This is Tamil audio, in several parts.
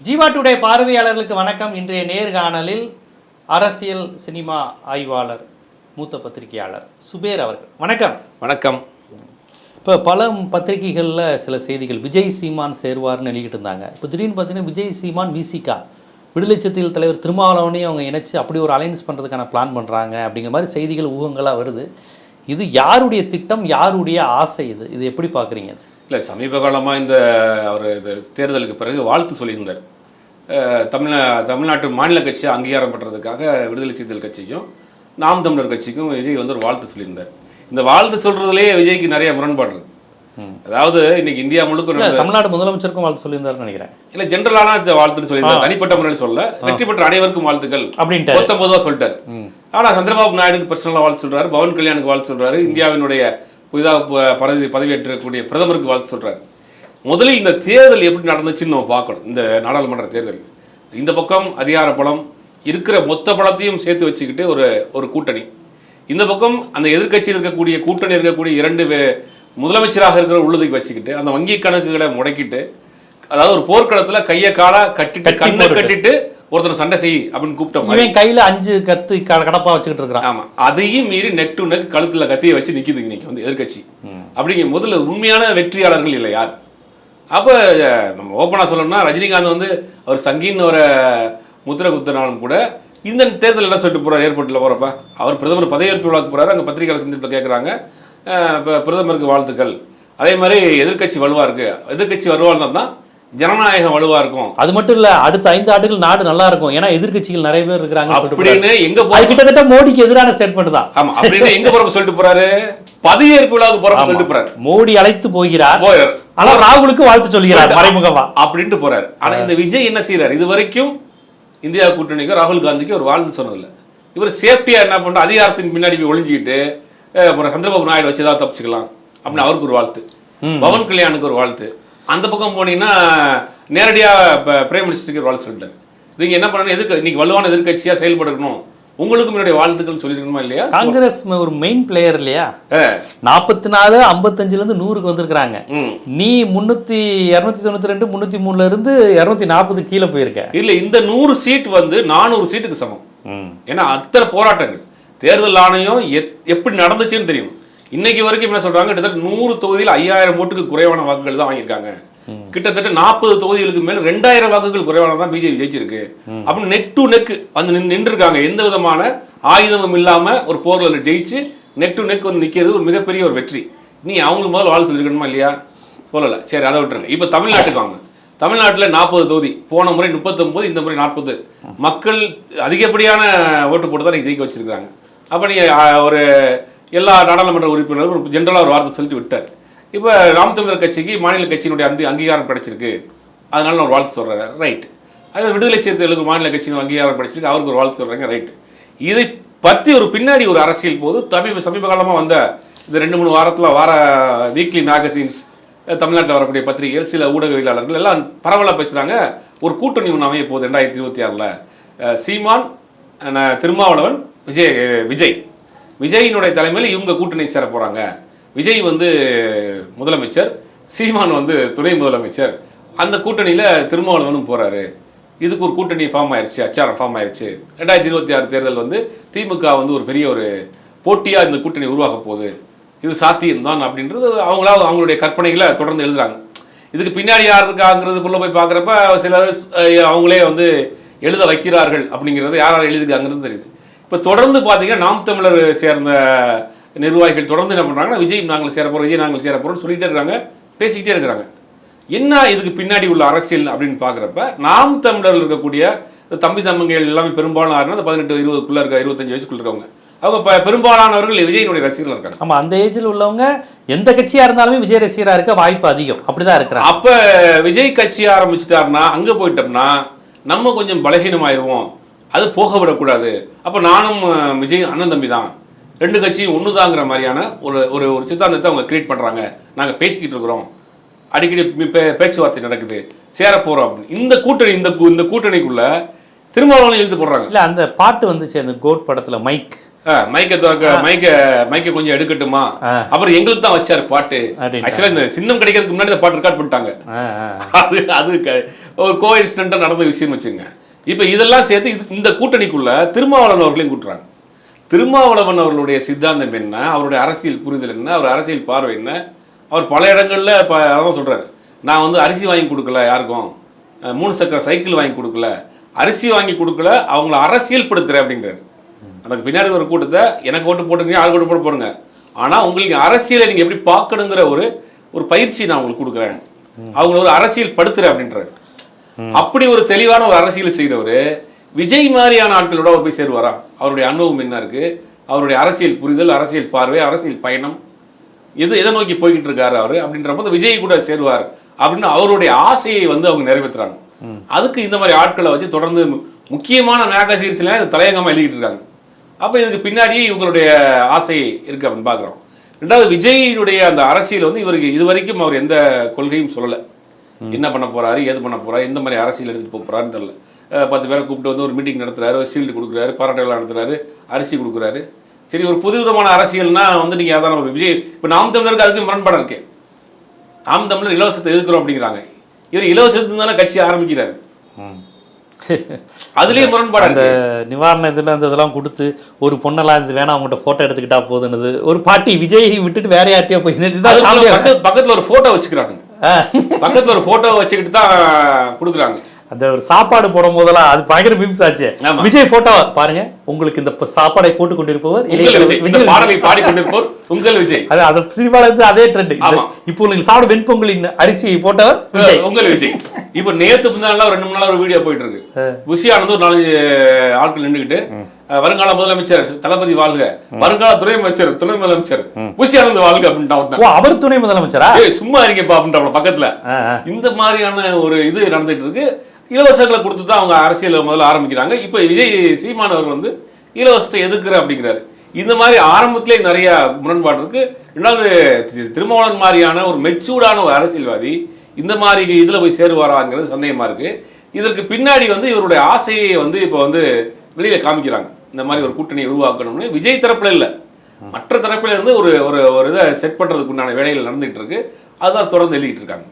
ஜீவா டுடே பார்வையாளர்களுக்கு வணக்கம். இன்றைய நேர்காணலில் அரசியல் சினிமா ஆய்வாளர் மூத்த பத்திரிகையாளர் சுபேர் அவர்கள். வணக்கம். வணக்கம். இப்போ பல பத்திரிகைகளில் சில செய்திகள். விஜய் சீமான் சேர்வார்னு எழுதிக்கிட்டு இருந்தாங்க. இப்போ திடீர்னு பார்த்தீங்கன்னா விஜய் சீமான் விசிகா. விடுதலை சிறுத்தைகள் தலைவர் திருமாவளவனையும் அவங்க இணைச்சு அப்படி ஒரு அலைன்ஸ் பண்ணுறதுக்கான பிளான் பண்ணுறாங்க அப்படிங்கிற மாதிரி செய்திகள் ஊகங்களாக வருது. இது யாருடைய திட்டம்? யாருடைய ஆசை இது? இது எப்படி பார்க்குறீங்க இல்லை சமீப காலமாக இந்த அவர் இது தேர்தலுக்கு பிறகு வாழ்த்து சொல்லியிருந்தார். தமிழ்நா தமிழ்நாட்டு மாநில கட்சி அங்கீகாரம் பெற்றதுக்காக விடுதலை சிறுத்தைகள் கட்சிக்கும் நாம் தமிழர் கட்சிக்கும் விஜய் வந்து ஒரு வாழ்த்து சொல்லியிருந்தார். இந்த வாழ்த்து சொல்றதுலேயே விஜய்க்கு நிறைய முரண்பாடு இருக்கு. அதாவது இன்னைக்கு இந்தியா முழுக்க தமிழ்நாடு முதலமைச்சருக்கும் வாழ்த்து சொல்லியிருந்தாருன்னு நினைக்கிறேன். இல்ல ஜென்ரலான வாழ்த்துன்னு சொல்லியிருந்தார். தனிப்பட்ட முறையில் சொல்ல வெற்றி பெற்ற அனைவருக்கும் வாழ்த்துக்கள். அப்படின்ட்டாரு. மொத்தம் பொதுவா சொல்லிட்டாரு ஆனா சந்திரபாபு நாயுடுக்கு பர்சனலா வாழ்த்து சொல்றாரு. பவன் கல்யாணுக்கு வாழ்த்து சொல்றாரு. இந்தியாவினுடைய புதிதாக ப- பதவி பதவியேற்றக்கூடிய பிரதமருக்கு வாழ்த்து சொல்கிறார் முதலில் இந்த தேர்தல் எப்படி நடந்துச்சுன்னு நம்ம பார்க்கணும். இந்த நாடாளுமன்ற தேர்தல். இந்த பக்கம் அதிகார பலம் இருக்கிற மொத்த பலத்தையும் சேர்த்து வச்சுக்கிட்டு ஒரு ஒரு கூட்டணி. இந்த பக்கம் அந்த எதிர்க்கட்சியில் இருக்கக்கூடிய கூட்டணி இருக்கக்கூடிய இரண்டு முதலமைச்சராக இருக்கிற உள்ளதுக்கு வச்சுக்கிட்டு அந்த வங்கி கணக்குகளை முடக்கிட்டு அதாவது ஒரு போர்க்களத்துல கைய கால கட்டிட்டு கட்டி கண்ணை. கட்டிட்டு ஒருத்தர் சண்டை செய் அப்படின்னு கூப்பிட்ட மாதிரி. இவன் கையில அஞ்சு கத்து கடப்பா வச்சுக்கிட்டு இருக்கிறான். ஆமா. அதையும் மீறி நெக் டு நெக் கழுத்துல கத்தியை வச்சு நிக்குது இன்னைக்கு வந்து எதிர்க்கட்சி. அப்படிங்கும் முதல்ல உண்மையான வெற்றியாளர்கள் இல்லை யார்? அப்ப நம்ம ஓப்பனா சொல்லணும்னா ரஜினிகாந்த் வந்து அவர் சங்கின்னு ஒரு முத்திரை குத்தினாலும் கூட இந்த தேர்தல் என்ன சொல்லிட்டு போறாரு ஏர்போர்ட்டில் போறப்ப? அவர் பிரதமர் பதவியேற்பு விழாக்கு போறாரு அங்க பத்திரிகையாளர் சந்திப்பில் கேட்குறாங்க பிரதமருக்கு வாழ்த்துக்கள். அதே மாதிரி எதிர்க்கட்சி வலுவா இருக்கு. எதிர்க்கட்சி வலுவா இருந்தா தான் ஜனநாயகம் வலுவா இருக்கும். அது மட்டும் இல்ல அடுத்த ஐந்து ஆண்டுகள் நாடு நல்லா இருக்கும். ஏன்னா எதிர்க்கட்சிகள் நிறைய பேர் இருக்காங்க அப்படின்னு எங்க போய் கிட்டத்தட்ட மோடிக்கு எதிரான ஸ்டேட்மெண்ட் தான். ஆமா அப்படின்னு எங்க போறப்ப சொல்லிட்டு போறாரு? பதவியேற்பு விழாவுக்கு போறப்ப சொல்லிட்டு போறாரு. மோடி அழைத்து போகிறார். ஆனா ராகுலுக்கு வாழ்த்து சொல்கிறார் மறைமுகமா. அப்படின்ட்டு போறாரு. ஆனா இந்த விஜய் என்ன செய்யறாரு இது வரைக்கும் இந்தியா கூட்டணிக்கு ராகுல் காந்திக்கு ஒரு வாழ்த்து சொன்னதில்ல. இவர் சேஃப்டியா என்ன பண்ற அதிகாரத்தின் பின்னாடி போய் ஒளிஞ்சிக்கிட்டு அப்புறம் சந்திரபாபு நாயுடு வச்சு ஏதாவது தப்பிச்சுக்கலாம். அப்படின்னு அவருக்கு ஒரு வாழ்த்து. பவன் கல்யாணுக்கு ஒரு வாழ்த்து. அந்த பக்கம் போனீங்கன்னா நேரடியா ப- பிரைம் மினிஸ்டருக்கு வாழ்த்து சொல்லிட்டாரு நீங்க என்ன பண்ணணும் எதிர்க்க இன்னைக்கு வலுவான எதிர்க்கட்சியா செயல்படணும். உங்களுக்கும் என்னுடைய வாழ்த்துக்கள் சொல்லிருக்கணுமா இல்லையா? காங்கிரஸ் ஒரு மெயின் பிளேயர் இல்லையா? நாற்பத்தி நாலு ஐம்பத்தஞ்சுல இருந்து நூறுக்கு வந்திருக்காங்க ம். நீ முன்னூத்தி இருநூத்தி தொண்ணூத்தி ரெண்டு முன்னூத்தி மூணுல இருந்து இருநூத்தி நாற்பது கீழே போயிருக்க. இல்ல இந்த நூறு சீட் வந்து நானூறு சீட்டுக்கு சமம். ஏன்னா அத்தனை போராட்டங்கள். தேர்தல் ஆணையம் எத்- எப்படி நடந்துச்சுன்னு தெரியும். இன்னைக்கு வரைக்கும் என்ன சொல்றாங்க? கிட்டத்தட்ட நூறு தொகுதியில் ஐயாயிரம் ஓட்டுக்கு குறைவான வாக்குகள் தான் வாங்கியிருக்காங்க. கிட்டத்தட்ட நாற்பது தொகுதிகளுக்கு மேல ரெண்டாயிரம் வாக்குகள் குறைவான தான் பிஜேபி ஜெயிச்சிருக்கு. அப்படின்னு நெக் டு நெக் வந்து நின்று இருக்காங்க எந்த விதமான ஆயுதமும் இல்லாம ஒரு போர்ல ஜெயிச்சு நெக் டு நெக் வந்து நிக்கிறது ஒரு மிகப்பெரிய ஒரு வெற்றி. நீ அவங்களுக்கு முதல்ல வாழ் சொல்லிருக்கணுமா இல்லையா? சொல்லல. சரி அதை விட்டுருங்க. இப்ப தமிழ்நாட்டுக்கு வாங்க. தமிழ்நாட்டில் நாற்பது தொகுதி. போன முறை முப்பத்தொன்பது இந்த முறை நாற்பது. மக்கள் அதிகப்படியான ஓட்டு போட்டு தான் ஜெயிக்க வச்சிருக்காங்க அப்போ நீங்கள் ஒரு எல்லா நாடாளுமன்ற உறுப்பினரும் ஜென்ரலாக ஒரு வார்த்தை சொல்லிட்டு விட்டார். இப்போ நாம் தமிழர் கட்சிக்கு மாநில கட்சியினுடைய அந்த அங்கீகாரம் கிடைச்சிருக்கு. அதனால நான் ஒரு வாழ்த்து சொல்கிறேன் ரைட் அது விடுதலை சிறுத்தைகளுக்கு மாநில கட்சியின் அங்கீகாரம் கிடைச்சிருக்கு. அவருக்கு ஒரு வாழ்த்து சொல்கிறாங்க ரைட் இதை பற்றி ஒரு பின்னாடி ஒரு அரசியல் போது தமிழ் சமீப காலமாக வந்த இந்த ரெண்டு மூணு வாரத்தில் வார வீக்லி மேகசின்ஸ் தமிழ்நாட்டில் வரக்கூடிய பத்திரிகைகள் சில ஊடகவியலாளர்கள் எல்லாம் பரவலாக பேசுகிறாங்க ஒரு கூட்டணி ஒன்று அமைய போகுது ரெண்டாயிரத்தி இருபத்தி ஆறில். சீமான் திருமாவளவன் விஜய் விஜய். விஜயினுடைய தலைமையில் இவங்க கூட்டணி சேர போகிறாங்க விஜய் வந்து முதலமைச்சர் சீமான் வந்து துணை முதலமைச்சர். அந்த கூட்டணியில் திருமாவளவனும் போகிறாரு இதுக்கு ஒரு கூட்டணி ஃபார்ம் ஆயிருச்சு அச்சாரம் ஃபார்ம் ஆயிடுச்சு ரெண்டாயிரத்தி இருபத்தி ஆறு தேர்தல் வந்து திமுக வந்து ஒரு பெரிய ஒரு போட்டியாக இந்த கூட்டணி உருவாக போகுது. இது சாத்தியம்தான் அப்படின்றது அவங்களா அவங்களுடைய கற்பனைகளை தொடர்ந்து எழுதுறாங்க. இதுக்கு பின்னாடி யார் இருக்காங்கிறதுக்குள்ளே போய் பார்க்குறப்ப சிலர் அவங்களே வந்து எழுத வைக்கிறார்கள் அப்படிங்கிறது யார் யார் எழுதிருக்காங்கிறது தெரியுது. இப்போ தொடர்ந்து பார்த்தீங்கன்னா நாம் தமிழர் சேர்ந்த நிர்வாகிகள் தொடர்ந்து என்ன பண்ணுறாங்கன்னா விஜய் நாங்கள் சேர போகிறோம் விஜய் நாங்கள் சேர போகிறோம்னு சொல்லிட்டே இருக்காங்க பேசிக்கிட்டே இருக்கிறாங்க என்ன இதுக்கு பின்னாடி உள்ள அரசியல் அப்படின்னு பார்க்குறப்ப நாம் தமிழர் இருக்கக்கூடிய தம்பி தம்பிகள் எல்லாமே பெரும்பாலும் யாருன்னா அந்த பதினெட்டு இருபதுக்குள்ள இருக்க இருபத்தஞ்சு வயசுக்குள்ள இருக்கவங்க. அவங்க ப- பெரும்பாலானவர்கள் விஜயினுடைய ரசிகர்கள் இருக்காங்க. ஆமா அந்த ஏஜ்ல உள்ளவங்க எந்த கட்சியா இருந்தாலுமே விஜய் ரசிகரா இருக்க வாய்ப்பு அதிகம். அப்படிதான் இருக்கிறாங்க. அப்ப விஜய் கட்சி ஆரம்பிச்சிட்டாருன்னா அங்க போயிட்டோம்னா நம்ம கொஞ்சம் பலகீனமாயிருவோம். அது போக விடக்கூடாது. அப்ப நானும் அஹ், விஜய் அண்ணன் தம்பி தான். ரெண்டு கட்சியும் ஒண்ணுதாங்கிற மாதிரியான ஒரு ஒரு ஒரு சித்தாந்தத்தை அவங்க கிரியேட் பண்றாங்க. நாங்க பேசிக்கிட்டு இருக்கிறோம். அடிக்கடி பே- பேச்சுவார்த்தை நடக்குது. சேர போறோம் அப்படின்னு. இந்த கூட்டணி இந்த இந்த கூட்டணிக்குள்ள திருமாவளவன் இழுத்து போடுறாங்க. இல்ல அந்த பாட்டு வந்துச்சு அந்த கோட் படத்துல மைக். மைக்க திறக்க மைக்க மைக்க கொஞ்சம் எடுக்கட்டுமா. அப்புறம் எங்களுக்கு தான் வச்சாரு பாட்டு. ஆக்சுவலா இந்த சின்னம் கிடைக்கிறதுக்கு முன்னாடி பாட்டு ரெக்கார்ட் பண்ணிட்டாங்க. அது அது ஒரு கோ நடந்த விஷயம் வச்சுங்க இப்போ இதெல்லாம் சேர்த்து இது இந்த கூட்டணிக்குள்ள திருமாவளவன் அவர்களையும் கூட்டுறாங்க. திருமாவளவன் அவர்களுடைய சித்தாந்தம் என்ன? அவருடைய அரசியல் புரிதல் என்ன? அவர் அரசியல் பார்வை என்ன? அவர் பல இடங்கள்ல இப்போ அதான் சொல்றாரு. நான் வந்து அரிசி வாங்கி கொடுக்கல யாருக்கும். மூணு சக்கர சைக்கிள் வாங்கி கொடுக்கல. அரிசி வாங்கி கொடுக்கல அவங்கள அரசியல் படுத்துறேன் அப்படிங்கிறாரு. அதுக்கு பின்னாடி ஒரு கூட்டத்தை எனக்கு ஓட்டு போட்டுங்க ஆள் ஓட்டு போட போறங்க. ஆனா உங்களுக்கு அரசியலை நீங்க எப்படி பார்க்கணுங்கிற ஒரு ஒரு பயிற்சி நான் உங்களுக்கு கொடுக்குறேன். அவங்கள ஒரு அரசியல் படுத்துறேன் அப்படின்றாரு. அப்படி ஒரு தெளிவான ஒரு அரசியல் செய்கிறவர் விஜய் மாதிரியான ஆட்களோட அவர் போய் சேருவாரா? அவருடைய அனுபவம் என்ன இருக்கு? அவருடைய அரசியல் புரிதல் அரசியல் பார்வை அரசியல் பயணம் எது எதை நோக்கி போய்கிட்டு இருக்காரு அவர்? அப்படின்ற போது விஜய் கூட சேருவார் அப்படின்னு அவருடைய ஆசையை வந்து அவங்க நிறைவேற்றுறாங்க. அதுக்கு இந்த மாதிரி ஆட்களை வச்சு தொடர்ந்து முக்கியமான மேகசீரிஸ்லாம் இது தலையங்கமாக எழுதிட்டு இருக்காங்க அப்போ இதுக்கு பின்னாடி இவங்களுடைய ஆசை இருக்கு அப்படின்னு பார்க்குறோம். ரெண்டாவது விஜயினுடைய அந்த அரசியல் வந்து இவருக்கு இது வரைக்கும் அவர் எந்த கொள்கையும் சொல்லலை. என்ன பண்ண போறாரு ஏது பண்ண போறாரு எந்த மாதிரி அரசியல் எடுத்துட்டு போக போறாருன்னு தெரியல. பத்து பேரை கூப்பிட்டு வந்து ஒரு மீட்டிங் நடத்துறாரு ஷீல்டு கொடுக்குறாரு பாராட்டு விழா நடத்துறாரு அரிசி கொடுக்குறாரு. சரி ஒரு புது விதமான அரசியல்னா வந்து நீங்க அதான் நம்ம விஜய் இப்போ நாம் தமிழருக்கு அதுக்கு முரண்பாடு இருக்கே. நாம் தமிழர் இலவசத்தை எதிர்க்கிறோம் அப்படிங்கிறாங்க. இவர் இலவசத்துக்கு தானே கட்சி ஆரம்பிக்கிறாரு. அதுலயே முரண்பாடு அந்த நிவாரண இதில் அந்த இதெல்லாம் கொடுத்து ஒரு பொண்ணெல்லாம் இது வேணா அவங்ககிட்ட ஃபோட்டோ எடுத்துக்கிட்டா போதுன்னுது. ஒரு பாட்டி விஜய் விட்டுட்டு வேற யார்ட்டையோ போய் பக்கத்துல ஒரு போட்டோ வச்சுக்கிறாங்க. பக்கத்துல ஒரு போட்டோ வச்சுக்கிட்டு தான் கொடுக்குறாங்க. அந்த ஒரு சாப்பாடு போடும் போதெல்லாம் அது பயங்கர மீம்ஸ் ஆச்சு. விஜய் போட்டோ பாருங்க. உங்களுக்கு இந்த சாப்பாடை போட்டு கொண்டிருப்பவர் உங்கள் விஜய் இந்த உங்கள் அது அந்த இருந்து அதே ட்ரெண்ட். இப்போ உங்களுக்கு சாப்பிட வெண்பொங்கலின் அரிசியை போட்டவர் உங்கள் விஜய். இப்ப நேத்து ஒரு ரெண்டு மூணு நாள் ஒரு வீடியோ போயிட்டு இருக்கு. புஷி ஆனந்து ஒரு நாலஞ்சு ஆட்கள் நின்றுகிட்டு அஹ், வருங்கால முதலமைச்சர் தளபதி வாழ்க. வருங்கால துணை அமைச்சர் துணை முதலமைச்சர். புஷி ஆனந்த் வாழ்க அப்படின்ட்டு அவர் துணை முதலமைச்சரா? சும்மா இருங்கப்பா அப்படின்ட்டு பக்கத்துல. இந்த மாதிரியான ஒரு இது நடந்துட்டு இருக்கு. இலவசங்களை கொடுத்து தான் அவங்க அரசியல் முதல்ல ஆரம்பிக்கிறாங்க. இப்போ விஜய் சீமான் அவர் வந்து இலவசத்தை எதுக்குற அப்படிங்கிறாரு. இந்த மாதிரி ஆரம்பத்திலே நிறைய முரண்பாடு இருக்கு. ரெண்டாவது தி- திருமாவளவன் மாதிரியான ஒரு மெச்சூர்டான ஒரு அரசியல்வாதி இந்த மாதிரி இதில் போய் சேருவாராங்கிறது சந்தேகமா இருக்கு. இதற்கு பின்னாடி வந்து இவருடைய ஆசையை வந்து இப்போ வந்து வெளியில் காமிக்கிறாங்க. இந்த மாதிரி ஒரு கூட்டணி உருவாக்கணும்னு. விஜய் தரப்புல இல்லை. மற்ற தரப்புல இருந்து ஒரு ஒரு ஒரு இதை செட் பண்ணுறதுக்கு உண்டான வேலைகள் நடந்துகிட்டு இருக்கு. அதுதான் தொடர்ந்து எழுதிட்டு இருக்காங்க.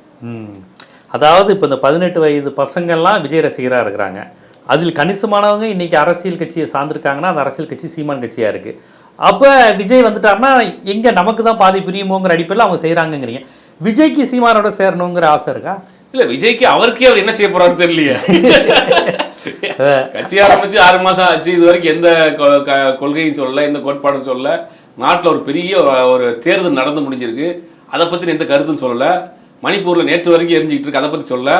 அதாவது இப்போ இந்த பதினெட்டு வயது பசங்கள்லாம் விஜய் ரசிகராக இருக்கிறாங்க. அதில் கணிசமானவங்க இன்றைக்கி அரசியல் கட்சியை சார்ந்திருக்காங்கன்னா அந்த அரசியல் கட்சி சீமான் கட்சியாக இருக்குது அப்போ விஜய் வந்துட்டாருன்னா எங்கே நமக்கு தான் பாதி பிரியுமோங்கிற அடிப்படையில் அவங்க செய்கிறாங்கங்கிறீங்க விஜய்க்கு சீமானோட சேரணுங்கிற ஆசை இருக்கா? இல்லை விஜய்க்கு அவருக்கே அவர் என்ன செய்ய போறாரு தெரியலையே. கட்சி ஆரம்பிச்சு ஆறு மாசம் ஆச்சு. இது வரைக்கும் எந்த கொ- க- கொள்கையும் சொல்லல எந்த கோட்பாடும் சொல்லல. நாட்டில் ஒரு பெரிய ஒரு- தேர்தல் நடந்து முடிஞ்சிருக்கு. அதை பற்றி எந்த கருத்தும் சொல்லலை. மணிப்பூர்ல நேற்று வரைக்கும் எரிஞ்சுக்கிட்டு இருக்கு. அதை பத்தி சொல்லல.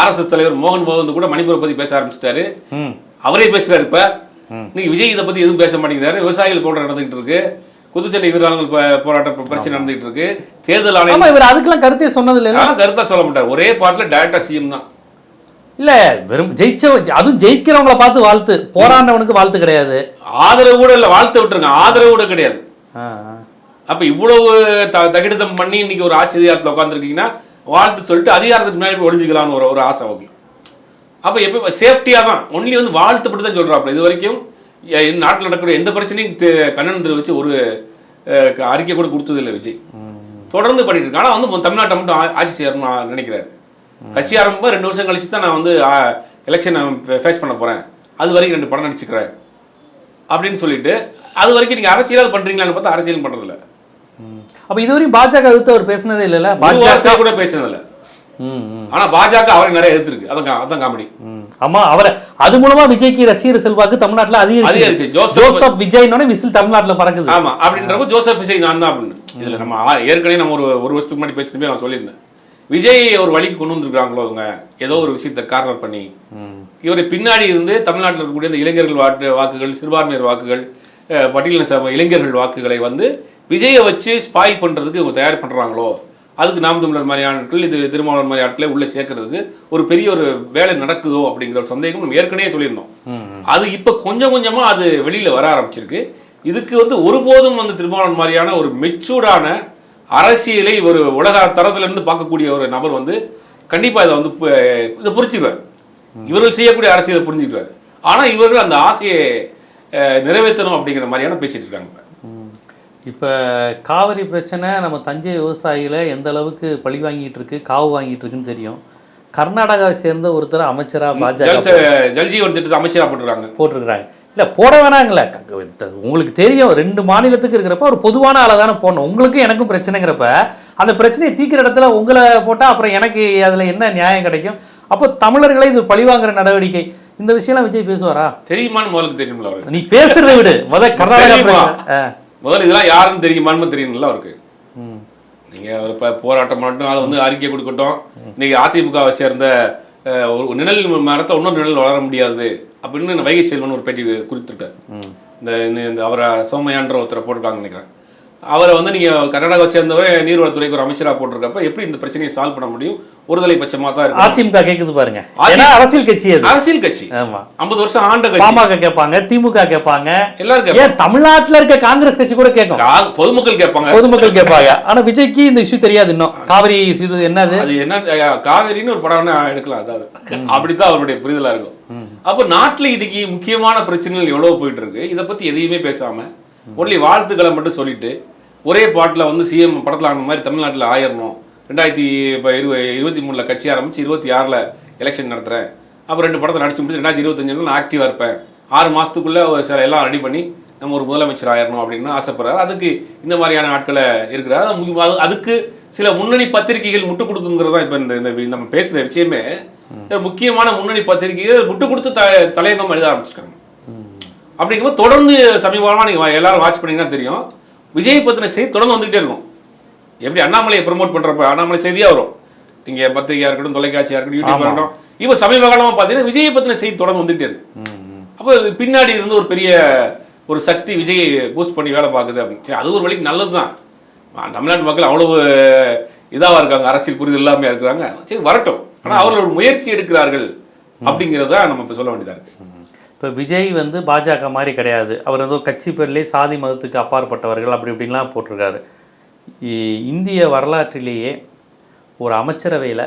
ஆர்எஸ்எஸ் தலைவர் மோகன் பகவந்த் கூட மணிப்பூரை பத்தி பேச ஆரம்பிச்சிட்டாரு. அவரே பேசுறாரு இப்ப. இன்னைக்கு விஜய் இதை பத்தி எதுவும் பேச மாட்டேங்கிறாரு. விவசாயிகள் போராட்டம் நடந்துகிட்டு இருக்கு. புதுச்சேரி வீரர்கள் போராட்ட பிரச்சனை நடந்துகிட்டு இருக்கு. தேர்தல் ஆணையம் இவர் அதுக்கெல்லாம் கருத்தே சொன்னது இல்லை கருத்தா சொல்ல மாட்டார். ஒரே பாட்டுல டைரக்டா சிஎம் தான். இல்ல வெறும் ஜெயிச்ச அதுவும் ஜெயிக்கிறவங்கள பார்த்து வாழ்த்து. போராண்டவனுக்கு வாழ்த்து கிடையாது. ஆதரவு கூட இல்ல. வாழ்த்து விட்டுருங்க. ஆதரவு கூட கிடையாது. அப்ப இவ்வளவு த- தகிடிதம் பண்ணி இன்னைக்கு ஒரு ஆட்சி அதிகாரத்துல உட்காந்துருக்கீங்கன்னா வாழ்த்து சொல்லிட்டு அதிகாரத்துக்கு முன்னாடி போய் ஒளிஞ்சுக்கலாம்னு ஒரு ஒரு ஆசை அவங்க அப்ப எப்ப சேஃப்டியா தான். ஒன்லி வந்து வாழ்த்துப்பட்டு தான் சொல்றாப்ல இது வரைக்கும் இந்த நாட்டில் நடக்கிற எந்த பிரச்சனையும் கண்ணன் திரு வச்சு ஒரு அறிக்கை கூட கொடுத்தது இல்லை விஜய் தொடர்ந்து பண்ணிட்டு இருக்கு ஆனா வந்து தமிழ்நாட்டை மட்டும் ஆட்சி செய்யணும்னு நினைக்கிறாரு கட்சி ஆரம்பம் ரெண்டு வருஷம் கழிச்சு தான் நான் வந்து எலெக்ஷனை ஃபேஸ் பண்ண போறேன். அது வரைக்கும் ரெண்டு படம் நடிச்சுக்கிறேன். அப்படின்னு சொல்லிட்டு அது வரைக்கும் நீங்க அரசியலாவது பண்றீங்களான்னு பார்த்தா அரசியல் பண்றது இல்ல ம். அப்ப இதுவரையும் பாஜக எதிர்த்து அவர் பேசினதே ஒரு பாஜக கூட பேசினதில்ல. ஆனா பாஜக அவரை நிறைய எதிர்த்திருக்கு. அதான் அதான் காமெடி. ஆமா அவரை அது மூலமா விஜய்க்கு ரசிகர் செல்வாக்கு தமிழ்நாட்டுல அதிகரிச்சு. ஜோசப் விஜய்னோட விசில் தமிழ்நாட்டுல பறக்குது. ஆமா அப்படின்றப்ப ஜோசப் விஜய் நான் தான் அப்படின்னு. இதுல நம்ம ஏற்கனவே நம்ம ஒரு ஒரு வருஷத்துக்கு முன்னாடி பேசினமே நான் சொல்லியிருந்தேன். விஜய் ஒரு வழிக்கு கொண்டு வந்திருக்காங்களோ அவங்க ஏதோ ஒரு விஷயத்தை கார்னர் பண்ணி. இவரை பின்னாடி இருந்து தமிழ்நாட்டில் இருக்கக்கூடிய இந்த இளைஞர்கள் வாக்கு வாக்குகள் சிறுபான்மையர் வாக்குகள் பட்டியலின இளைஞர்கள் வாக்குகளை வந்து விஜயை வச்சு ஸ்பாயில் பண்றதுக்கு இவங்க தயார் பண்றாங்களோ? அதுக்கு நாம் தமிழர் மாதிரி ஆட்கள் இது திருமாவளவன் மாதிரி ஆட்களை உள்ள சேர்க்கறதுக்கு ஒரு பெரிய ஒரு வேலை நடக்குதோ அப்படிங்கிற ஒரு சந்தேகம் நம்ம ஏற்கனவே சொல்லியிருந்தோம். அது இப்ப கொஞ்சம் கொஞ்சமா அது வெளியில வர ஆரம்பிச்சிருக்கு. இதுக்கு வந்து ஒருபோதும் வந்து திருமாவளவன் மாதிரியான ஒரு மெச்சூர்டான அரசியலை ஒரு உலக தரத்துல இருந்து பார்க்கக்கூடிய ஒரு நபர் வந்து கண்டிப்பா இதை வந்து இதை புரிஞ்சுக்குவார். இவர்கள் செய்யக்கூடிய அரசியலை புரிஞ்சுக்குவார். ஆனா இவர்கள் அந்த ஆசையை நிறைவேற்றணும் அப்படிங்கிற மாதிரியான பேசிட்டு இருக்காங்க. இப்ப. காவிரி பிரச்சனை நம்ம தஞ்சை விவசாயிகளை எந்த அளவுக்கு பழி வாங்கிட்டு இருக்கு காவு வாங்கிட்டு இருக்குன்னு தெரியும். கர்நாடகாவை சேர்ந்த ஒருத்தர் அமைச்சரா பாஜக ஜல்ஜீவன் திட்டத்தை அமைச்சராக போட்டுருக்காங்க. போட்டிருக்கிறாங்க. இல்லை போட வேணாங்களே உங்களுக்கு தெரியும் ரெண்டு மாநிலத்துக்கு இருக்கிறப்ப ஒரு பொதுவான ஆளை தானே போடணும். உங்களுக்கும் எனக்கும் பிரச்சனைங்கிறப்ப அந்த பிரச்சனையை தீக்கிற இடத்துல உங்களை போட்டால் அப்புறம் எனக்கு அதில் என்ன நியாயம் கிடைக்கும்? அப்போ தமிழர்களை இது பழிவாங்குற நடவடிக்கை. இந்த விஷயம்லாம் விஜய் பேசுவாரா? தெரியுமான்னு முதலுக்கு தெரியுமில்ல நீ பேசுறதை விடு. முத கர்நாடகா. முதல்ல இதெல்லாம் யாருன்னு தெரியுமான்னு தெரியும்ல அவருக்கு. ம். நீங்க ஒரு ப- போராட்டம் மட்டும் அதை வந்து அறிக்கை கொடுக்கட்டும். இன்னைக்கு அதிமுகவை சேர்ந்த ஒரு நிழல் மரத்தை இன்னொரு நிழல் வளர முடியாது அப்படின்னு வைகை செல்வன் ஒரு பேட்டி குறித்துட்டார் இந்த இந்த- இந்த அவரை சோமையான்ற ஒருத்தரை போட்டிருக்காங்க நினைக்கிறேன். அவரை வந்து நீங்க கர்நாடகாவை சேர்ந்தவரை நீர்வளத்துறைக்கு ஒரு அமைச்சரா போட்டிருக்கப்ப எப்படி இந்த பிரச்சனையை சால்வ் பண்ண முடியும்? ஒருதலை பட்சமா தான் அதிமுக கேக்குது பாருங்க. ஏன்னா அரசியல் கட்சி அது. அரசியல் கட்சி. ஆமா. ஐம்பது வருஷம் ஆண்ட கட்சி. பாமக கேட்பாங்க திமுக கேட்பாங்க. எல்லாரும். ஏன் தமிழ்நாட்டுல இருக்க காங்கிரஸ் கட்சி கூட கேட்கும்? பொதுமக்கள் கேட்பாங்க. பொதுமக்கள் கேட்பாங்க. ஆனா விஜய்க்கு இந்த இஷ்யூ தெரியாது இன்னும். காவிரி என்னது? அது என்ன காவேரின்னு ஒரு படம் எடுக்கலாம். அதாவது அப்படித்தான் அவருடைய புரிதலா இருக்கும். அப்போ நாட்டுல இன்னைக்கு முக்கியமான பிரச்சனைகள் எவ்வளவு போயிட்டு இருக்கு. இதை பத்தி எதையுமே பேசாம ஒன்லி வாழ்த்துக்களை மட்டும் சொல்லிட்டு ஒரே பாட்டுல வந்து சிஎம் படத்துல ஆன மாதிரி தமிழ்நாட்டுல ஆயிரணும். ரெண்டாயிரத்தி இப்போ இரு இருபத்தி மூணுல கட்சி ஆரம்பிச்சு இருபத்தி ஆறுல எலெக்ஷன் நடத்துறேன். அப்புறம் ரெண்டு படத்தை நடிச்சு முடிச்சு ரெண்டாயிரத்தி இருபத்தஞ்சுல நான் ஆக்டிவா இருப்பேன். ஆறு மாசத்துக்குள்ள ஒரு சில எல்லாம் ரெடி பண்ணி நம்ம ஒரு முதலமைச்சர் ஆயிரணும் அப்படின்னு ஆசைப்படுறாரு. அதுக்கு இந்த மாதிரியான ஆட்களை இருக்கிறார். அது அதுக்கு சில முன்னணி பத்திரிகைகள் முட்டு கொடுக்குங்கிறது தான் இப்போ இந்த நம்ம பேசுகிற விஷயமே. முக்கியமான முன்னணி பத்திரிகைகள் முட்டு கொடுத்து த தலையங்கம் எழுத ஆரம்பிச்சிருக்காங்க. அப்படிங்கும்போது தொடர்ந்து சமீபமாக நீங்கள் எல்லாரும் வாட்ச் பண்ணீங்கன்னா தெரியும். விஜய் பத்தின செய்தி தொடர்ந்து வந்துகிட்டே இருக்கும். எப்படி அண்ணாமலையை ப்ரோமோட் பண்றப்ப அண்ணாமலை செய்தியா வரும். நீங்க பத்திரிகையா இருக்கட்டும் தொலைக்காட்சியா இருக்கட்டும் யூடியூப் இருக்கட்டும். இப்போ சமீப காலமா பார்த்தீங்கன்னா விஜயை பத்தின செய்தி தொடர்ந்து வந்துகிட்டே இருக்கு. அப்போ பின்னாடி இருந்து ஒரு பெரிய ஒரு சக்தி விஜய் பூஸ்ட் பண்ணி வேலை பார்க்குது அப்படின்னு. சரி அது ஒரு வழிக்கு நல்லது தான் தமிழ்நாட்டு மக்கள் அவ்வளவு இதாவா இருக்காங்க அரசியல் புரிதல் இல்லாம இருக்கிறாங்க. சரி வரட்டும். ஆனா அவர்கள் ஒரு முயற்சி எடுக்கிறார்கள் அப்படிங்கிறத நம்ம இப்போ சொல்ல வேண்டியதா இருக்கு. இப்போ விஜய் வந்து பாஜக மாதிரி கிடையாது. அவர் ஏதோ கட்சி பேர்லேயே சாதி மதத்துக்கு அப்பாற்பட்டவர்கள் அப்படி இப்படின்லாம் போட்டிருக்காரு. இந்திய வரலாற்றிலேயே ஒரு அமைச்சரவையில்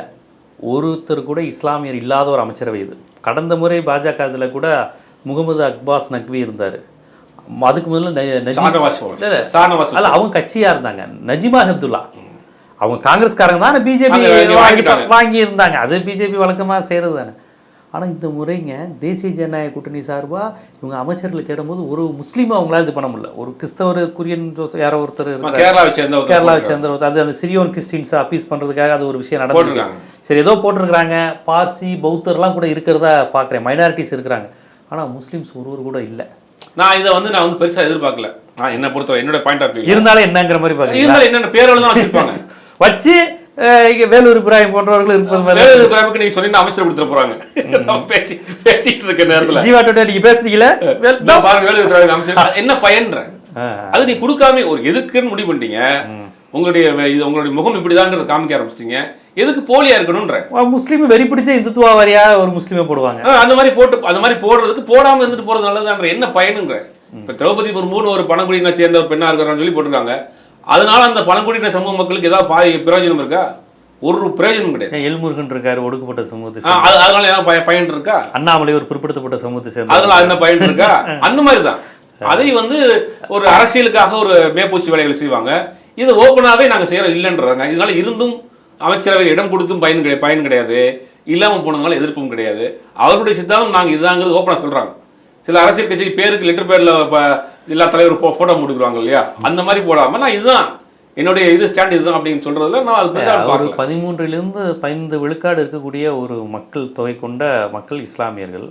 ஒருத்தர் கூட இஸ்லாமியர் இல்லாத ஒரு அமைச்சரவை இது. கடந்த முறை பாஜக இதில் கூட முகமது அக்பாஸ் நக்வி இருந்தார். அதுக்கு முதல்ல அல்ல அவங்க கட்சியா இருந்தாங்க. நஜிமா ஹெப்துல்லா அவங்க காங்கிரஸ்காரங்க தான் பிஜேபி வாங்கி இருந்தாங்க அது பிஜேபி வழக்கமா செய்யறது தானே. ஆனா இந்த முறைங்க தேசிய ஜனநாயக கூட்டணி சார்பா இவங்க அமைச்சர்களை தேடும்போது ஒரு முஸ்லீம் அவங்களால இது பண்ண முடியல. ஒரு கிறிஸ்தவர் குரியன் யாரோ ஒருத்தர். கேரளாவை சேர்ந்த கேரளாவை சேர்ந்த ஒருத்தர். அது அந்த சிரியோன் கிறிஸ்டின்ஸ் அப்பீஸ் பண்றதுக்காக அது ஒரு விஷயம் நடந்திருக்கு. போட்டிருக்காங்க. சரி ஏதோ போட்டிருக்கிறாங்க. பார்சி பௌத்தர்லாம் கூட இருக்கிறதா பார்க்குறேன் மைனாரிட்டிஸ் இருக்கிறாங்க. ஆனா முஸ்லீம்ஸ் ஒருவர் கூட இல்லை. நான் இதை வந்து நான் வந்து பெருசா எதிர்பார்க்கல. நான் என்ன பொறுத்தவரை என்னோட பாயிண்ட் ஆஃப் வியூ இருந்தாலும் என்னங்கிற மாதிரி பார்க்குறீங்க இருந்தாலும் என்னென்ன பேரோட தான் வச்சிருப்பாங்க. வச்சு இங்க வேலூர் இப்ராஹிம் போன்றவர்கள் இருப்பது மாதிரி வேலை இருக்கிறவங்க நீங்க சொன்னீங்கன்னா அமைச்சர் கொடுத்துட போறாங்க. நான் பேசி பேசிட்டு இருக்க நேரத்துல. ஜீவா டுடே நீங்க பேசுறீங்களே? பாருங்க வேலை இருக்கிறவங்க அமைச்சர். என்ன பயன்ற? அது நீ கொடுக்காம ஒரு எதுக்குன்னு முடிவு பண்ணிட்டீங்க? உங்களுடைய இது உங்களுடைய முகம் இப்படிதாங்கிறத காமிக்க ஆரம்பிச்சிட்டீங்க. எதுக்கு போலியா இருக்கணும்ன்ற? முஸ்லீம் வெறி பிடிச்ச இந்துத்துவா வாரியா ஒரு முஸ்லீமை போடுவாங்க. அந்த மாதிரி போட்டு அந்த மாதிரி போடுறதுக்கு போடாம இருந்துட்டு போறது நல்லதான்ற என்ன பயனுங்கிற இப்ப திரௌபதி முர்முன்னு ஒரு பழங்குடியினை சேர்ந்த ஒரு பெண்ணா இருக்கிறான்னு சொல்லி போட்டிருக்காங்க. அதனால அந்த பழங்குடியின சமூக மக்களுக்கு ஏதாவது பிரயோஜனம் இருக்கா? ஒரு பிரயோஜனம் கிடையாது. எல்முருகன் இருக்காரு ஒடுக்கப்பட்ட சமூகத்தை அதனால பய- பயன் இருக்கா? அண்ணாமலை ஒரு பிற்படுத்தப்பட்ட சமூகத்தை சேர்ந்த அதனால என்ன பயன் இருக்கா? அந்த மாதிரி தான் அதை வந்து ஒரு அரசியலுக்காக ஒரு மேப்பூச்சி வேலைகள் செய்வாங்க. இது ஓப்பனாவே நாங்க செய்யறோம் இல்லைன்றாங்க இதனால இருந்தும் அமைச்சரவை இடம் கொடுத்தும் பயன் கிடையாது பயன் கிடையாது. இல்லாம போனதுனால எதிர்ப்பும் கிடையாது. அவர்களுடைய சித்தாந்தம் நாங்க இதுதாங்கிறது ஓப்பனா சொல்றாங்க. சில அரசியல் கட்சி பேருக்கு லெட்டர் பேர்ல எல்லா தலைவர் போட்டோ முடிக்கிறாங்க இல்லையா? அந்த மாதிரி போடாம நான் இதுதான். என்னுடைய இது ஸ்டாண்ட் இதுதான் அப்படின்னு சொல்றதுல நான் அது பெருசா ஒரு பார்க்கல. பதிமூன்றிலிருந்து பதினைந்து விழுக்காடு இருக்கக்கூடிய ஒரு மக்கள் தொகை கொண்ட மக்கள் இஸ்லாமியர்கள்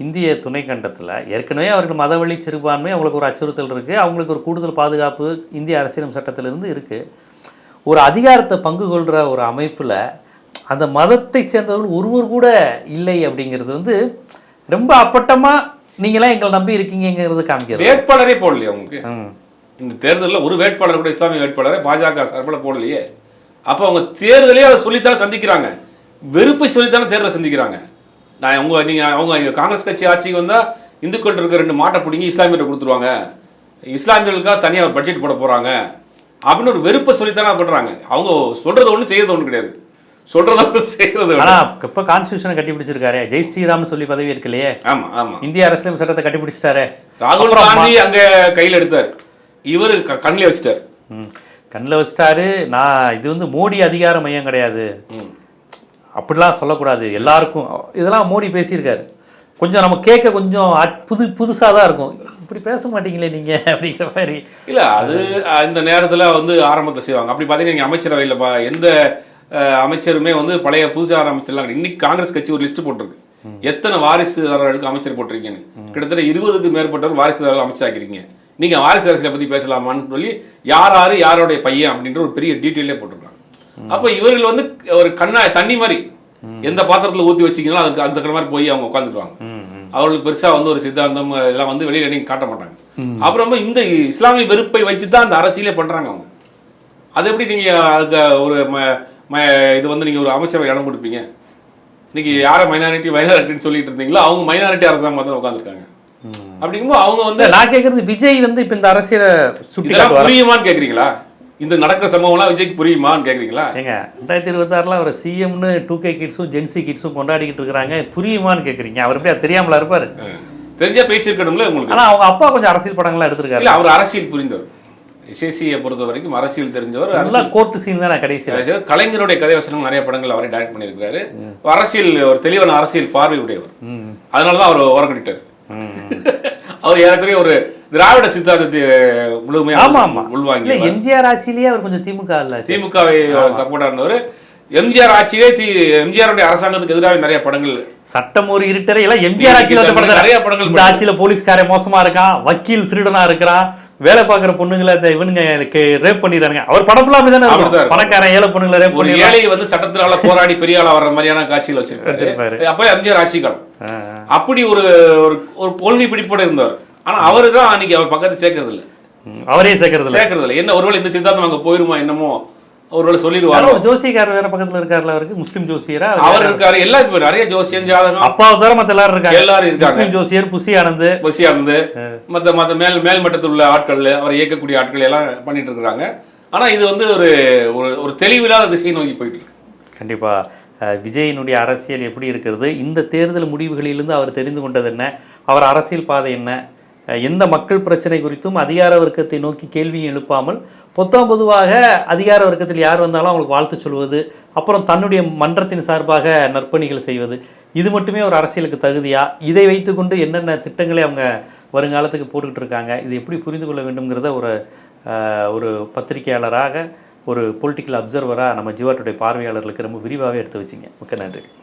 இந்திய துணைக்கண்டத்தில் ஏற்கனவே அவர்கள் மதவழி சிறுபான்மை அவங்களுக்கு ஒரு அச்சுறுத்தல் இருக்குது அவங்களுக்கு ஒரு கூடுதல் பாதுகாப்பு இந்திய அரசியல் சட்டத்திலிருந்து இருக்குது ஒரு அதிகாரத்தை பங்கு கொள்கிற ஒரு அமைப்பில் அந்த மதத்தை சேர்ந்தவர்கள் ஒருவர் கூட இல்லை அப்படிங்கிறது வந்து ரொம்ப அப்பட்டமாக நீங்களாம் எங்களை நம்பி இருக்கீங்கிறது காமிக்கிறது. வேட்பாளரே போடலையா உங்களுக்கு. இந்த தேர்தலில் ஒரு வேட்பாளர் கூட இஸ்லாமிய வேட்பாளரை பாஜக சார்பில் போடலையே. அப்போ அவங்க தேர்தலே அதை சொல்லித்தானே சந்திக்கிறாங்க. வெறுப்பை சொல்லித்தானே தேர்தலை சந்திக்கிறாங்க. நான் உங்க நீங்க அவங்க காங்கிரஸ் கட்சி ஆட்சிக்கு வந்தா இந்துக்கள் இருக்க ரெண்டு மாட்டை பிடிங்கி இஸ்லாமியர்கிட்ட கொடுத்துருவாங்க. இஸ்லாமியர்களுக்காக தனியாக ஒரு பட்ஜெட் போட போறாங்க. அப்படின்னு ஒரு வெறுப்பை சொல்லித்தானே பண்றாங்க. அவங்க சொல்றது ஒன்று செய்யறது ஒன்று கிடையாது. சொல்றத விட. செய்யறத ஆனா இப்ப கான்ஸ்டியூஷனை கட்டி பிடிச்சிருக்காரு. ஜெய் ஸ்ரீராம்னு சொல்லி பதவி இருக்கு இல்லையே? ஆமா ஆமா. இந்திய அரசியலமைப்பு சட்டத்தை கட்டி பிடிச்சிட்டாரு. ராகுல் காந்தி அங்க கையில எடுத்தார். இவரு கண்ணிலே வச்சுட்டார். கண்ணில் வச்சிட்டாரு. நான் இது வந்து மோடி அதிகார மையம் கிடையாது. அப்படிலாம் சொல்லக்கூடாது. எல்லாருக்கும் இதெல்லாம் மோடி பேசியிருக்காரு. கொஞ்சம் நம்ம கேட்க கொஞ்சம் புது புதுசாக தான் இருக்கும். இப்படி பேச மாட்டீங்களே நீங்க அப்படிங்கிற மாதிரி. இல்ல அது இந்த நேரத்துல வந்து ஆரம்பத்தை செய்வாங்க. அப்படி பாத்தீங்கன்னா நீங்க அமைச்சரவையில் பா எந்த அமைச்சருமே வந்து பழைய புதுசாக அமைச்சர்லாம் இன்னைக்கு காங்கிரஸ் கட்சி ஒரு லிஸ்ட் போட்டிருக்கு. எத்தனை வாரிசுதாரர்களுக்கு அமைச்சர் போட்டிருக்கீங்கன்னு. கிட்டத்தட்ட இருபதுக்கு மேற்பட்டவர் வாரிசுதாரர்கள் அமைச்சராக்கிறீங்க நீங்க வாரிசு அரசியலை பத்தி பேசலாமான்னு சொல்லி யார் யாரு யாருடைய பையன் அப்படின்ற ஒரு பெரிய டீட்டெயிலே போட்டிருக்காங்க. அப்ப இவர்கள் வந்து ஒரு கண்ணா தண்ணி மாதிரி எந்த பாத்திரத்துல ஊத்தி வச்சீங்களோ அதுக்கு அந்த மாதிரி போய் அவங்க உட்காந்துருவாங்க அவர்களுக்கு பெருசா வந்து ஒரு சித்தாந்தம் எல்லாம் வந்து வெளியில நீங்க காட்ட மாட்டாங்க. அப்புறமா இந்த இஸ்லாமிய வெறுப்பை வச்சு தான் அந்த அரசியலே பண்றாங்க அவங்க. அது எப்படி நீங்க அதுக்கு ஒரு இது வந்து நீங்க ஒரு அமைச்சரவை இடம் கொடுப்பீங்க. இன்னைக்கு யாரை மைனாரிட்டி மைனாரிட்டின்னு சொல்லிட்டு இருந்தீங்களோ அவங்க மைனாரிட்டி அரசாங்கம் தான் உட்காந்துருக்காங்க அப்படிங்கும்போது அவங்க வந்து நான் கேட்கறது விஜய் வந்து இப்ப இந்த அரசியலை சுட்டி இதெல்லாம் காட்டுவார் புரியுமான்னு கேக்குறீங்களா? இந்த நடக்கிற சம்பவம்லாம் விஜய்க்கு புரியுமான்னு கேக்குறீங்களா? ஏங்க ரெண்டாயிரத்தி இருபத்தாறுல அவர் சிஎம்னு டூ கே கிட்ஸும் ஜென்சி கிட்ஸும் கொண்டாடிக்கிட்டு இருக்கிறாங்க. புரியுமான்னு கேட்குறீங்க அவர் எப்படியா தெரியாமலா இருப்பாரு? தெரிஞ்சா பேசியிருக்கணும்ல உங்களுக்கு. ஆனா அவங்க அப்பா கொஞ்சம் அரசியல் படங்கள்லாம் எடுத்திருக்காரு. அவர் அரசியல் புரிந்தவர். எஸ்எஸ்சியை பொறுத்த வரைக்கும் அரசியல் தெரிஞ்சவர் நல்லா கோர்ட்டு சீன் தானே அரசியல் கலைஞருடைய கதை வசனம் நிறைய படங்கள் அவரே டைரக்ட் பண்ணியிருக்காரு அரசியல் ஒரு தெளிவான அரசியல் பார்வை உடையவர் அதனால தான் அவர் ஓரங்கடிட்டார் அவர் ஏற்கனவே ஒரு திராவிட சித்தாந்தத்தை ஆமா முழுமையாக ஆமா உள்வாங்கி எம்ஜிஆர் ஆட்சியிலேயே அவர் கொஞ்சம் திமுக இல்ல திமுகவை சப்போர்ட்டா இருந்தவர். எம்ஜிஆர் ஆட்சியிலே தி எம்ஜிஆருடைய அரசாங்கத்துக்கு எதிராக நிறைய படங்கள். சட்டம் ஒரு இருட்டரை எல்லாம் எம்ஜிஆர் ஆட்சியில நிறைய படங்கள் இந்த ஆட்சியில போலீஸ்காரன் மோசமா இருக்கான் வக்கீல் திருடனா இருக்கிறான் வேலை பார்க்குற பொண்ணுங்களை இவனுங்க ரேப் பண்ணிடுறாங்க அவர் படம் ஃபுல்லா அப்படிதானே. பணக்காரன் ஏழை பொண்ணுங்களை ரேப் பண்ணிடுறாங்க ஏழை வந்து சட்டத்தினால போராடி பெரிய ஆளா வர்ற மாதிரியான வச்சிருப்பாரு. வச்சிருக்காரு. அப்ப எம்ஜிஆர் ஆட்சி காலம். அப்படி ஒரு ஒரு ஒரு கொள்கை பிடிப்போட இருந்தவர் ஆனா அவரு தான் அன்னைக்கு அவர் பக்கத்து சேர்க்கறது இல்ல அவரே சேர்க்கறது இல்ல சேர்க்கறது இல்ல என்ன ஒருவேளை இந்த சித்தாந்தம் அங்க போயிருமா என்னமோ? ஒருவேளை சொல்லிடுவாங்க ஜோசியக்காரர் வேற பக்கத்துல இருக்காருல அவருக்கு? முஸ்லிம் ஜோசியரா? அவர் இருக்காரு. எல்லாம் இப்ப நிறைய ஜோசியம் ஜாதகம். அப்பாவை தவிர மத்த எல்லாரும் இருக்காங்க. எல்லாரும் இருக்காங்க. முஸ்லிம் ஜோசியர் புசி ஆனந்த். பசியா இருந்து மத்த மத்த மேல் மேல் மட்டத்தில் உள்ள ஆட்கள் அவரை இயக்கக்கூடிய ஆட்கள் எல்லாம் பண்ணிட்டு இருக்கிறாங்க. ஆனா இது வந்து ஒரு ஒரு- தெளிவில்லாத திசையை நோக்கி போயிட்டு இருக்கு. கண்டிப்பா. விஜயினுடைய அரசியல் எப்படி இருக்கிறது? இந்த தேர்தல் முடிவுகளிலிருந்து அவர் தெரிந்து கொண்டது என்ன? அவர் அரசியல் பாதை என்ன? எந்த மக்கள் பிரச்சனை குறித்தும் அதிகார வர்க்கத்தை நோக்கி கேள்வியும் எழுப்பாமல் பொத்தாம் பொதுவாக அதிகார வர்க்கத்தில் யார் வந்தாலும் அவங்களுக்கு வாழ்த்து சொல்வது அப்புறம் தன்னுடைய மன்றத்தின் சார்பாக நற்பணிகள் செய்வது இது மட்டுமே ஒரு அரசியலுக்கு தகுதியா? இதை வைத்துக்கொண்டு என்னென்ன திட்டங்களை அவங்க வருங்காலத்துக்கு போட்டுக்கிட்டு இருக்காங்க? இது எப்படி புரிந்து கொள்ள வேண்டும்ங்கிறத ஒரு ஒரு பத்திரிகையாளராக ஒரு பொலிட்டிக்கல் அப்சர்வராக நம்ம ஜீவாட்டுடைய பார்வையாளர்களுக்கு ரொம்ப விரிவாகவே எடுத்து வச்சிங்க. மிக்க நன்றி.